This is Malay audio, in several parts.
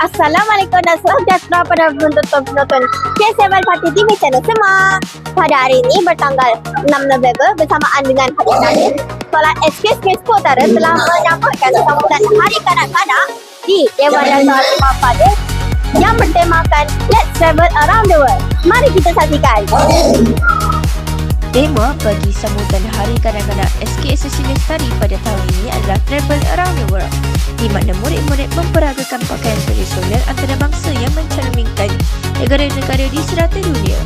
Assalamualaikum dan salam sejahtera pada penonton-penonton K7 Party TV channel semua. Pada hari ini bertanggal 6 November bersamaan dengan Hari Raya. Sekolah SKSK Utara telah menyambutkan sambutan Hari Kanak-Kanak di Dewan Dasar Rumah Pada yang bertemakan Let's Travel Around the World. Mari kita saksikan. Tema bagi sambutan Hari Kanak-Kanak SKSS Lestari pada tahun ini adalah Travel Around the World di mana murid-murid memperagakan pakaian tradisional antarabangsa yang mencerminkan negara-negara di serata dunia.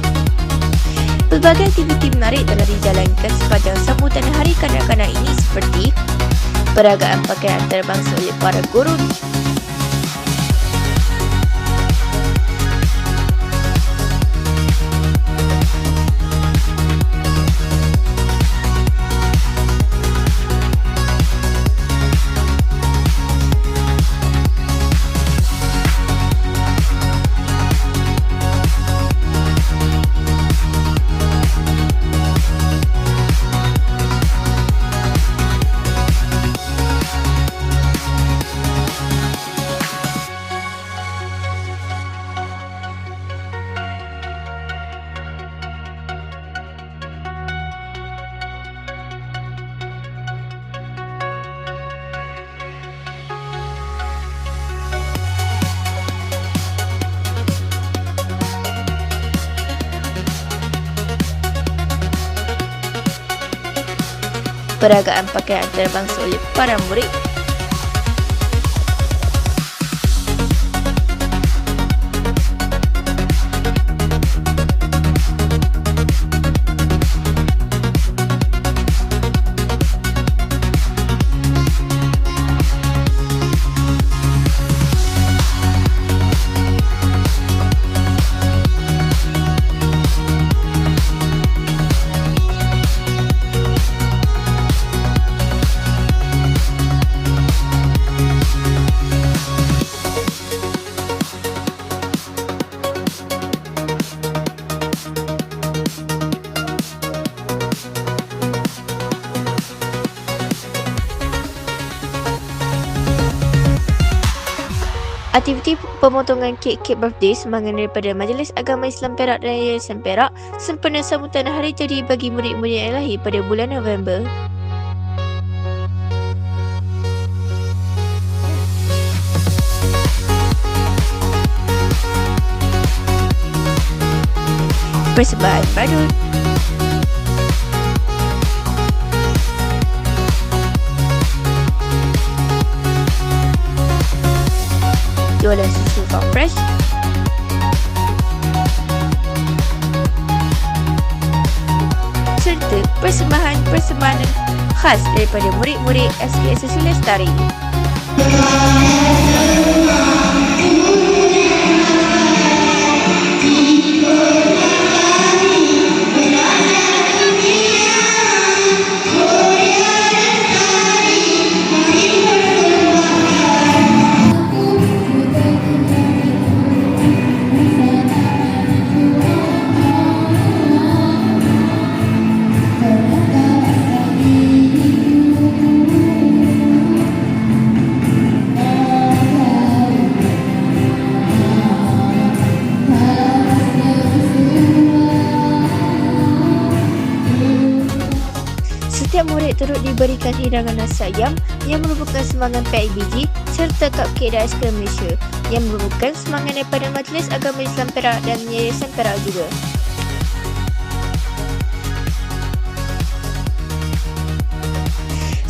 Pelbagai aktiviti menarik telah dijalankan sepanjang sambutan Hari Kanak-Kanak ini seperti peragaan pakaian antarabangsa oleh para guru peragaan pakaian antarabangsa oleh para murid Aktiviti pemotongan kek-kek birthday semangat daripada Majlis Agama Islam Perak dan Yayasan Perak sempena sambutan hari jadi bagi murid-murid yang lahir pada bulan November. Persembahan badut jualan susu farm fresh serta persembahan-persembahan khas daripada murid-murid SKSS Lestari. Murid turut diberikan hidangan nasi ayam yang merupakan sumbangan PIBG serta cupcake dan aiskrim Malaysia yang merupakan sumbangan daripada Majlis Agama Islam Perak dan Yayasan Perak juga.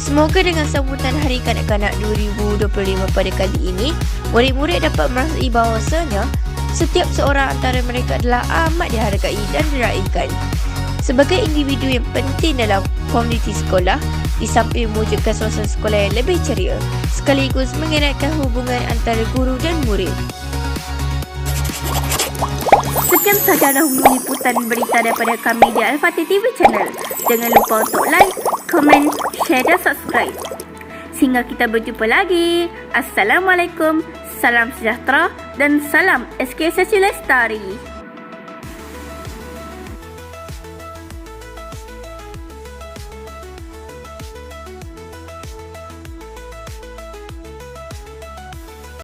Semoga dengan sambutan Hari Kanak-Kanak 2025 pada kali ini, murid-murid dapat merasai bahawasanya setiap seorang antara mereka adalah amat dihargai dan diraikan. Sebagai individu yang penting dalam komuniti sekolah, di samping mewujudkan suasana sekolah yang lebih ceria, sekaligus mengeratkan hubungan antara guru dan murid. Sekian sahaja dahulu liputan berita daripada kami di Al-Fatih TV Channel. Jangan lupa untuk like, komen, share dan subscribe. Sehingga kita berjumpa lagi. Assalamualaikum, salam sejahtera dan salam SKSS Lestari.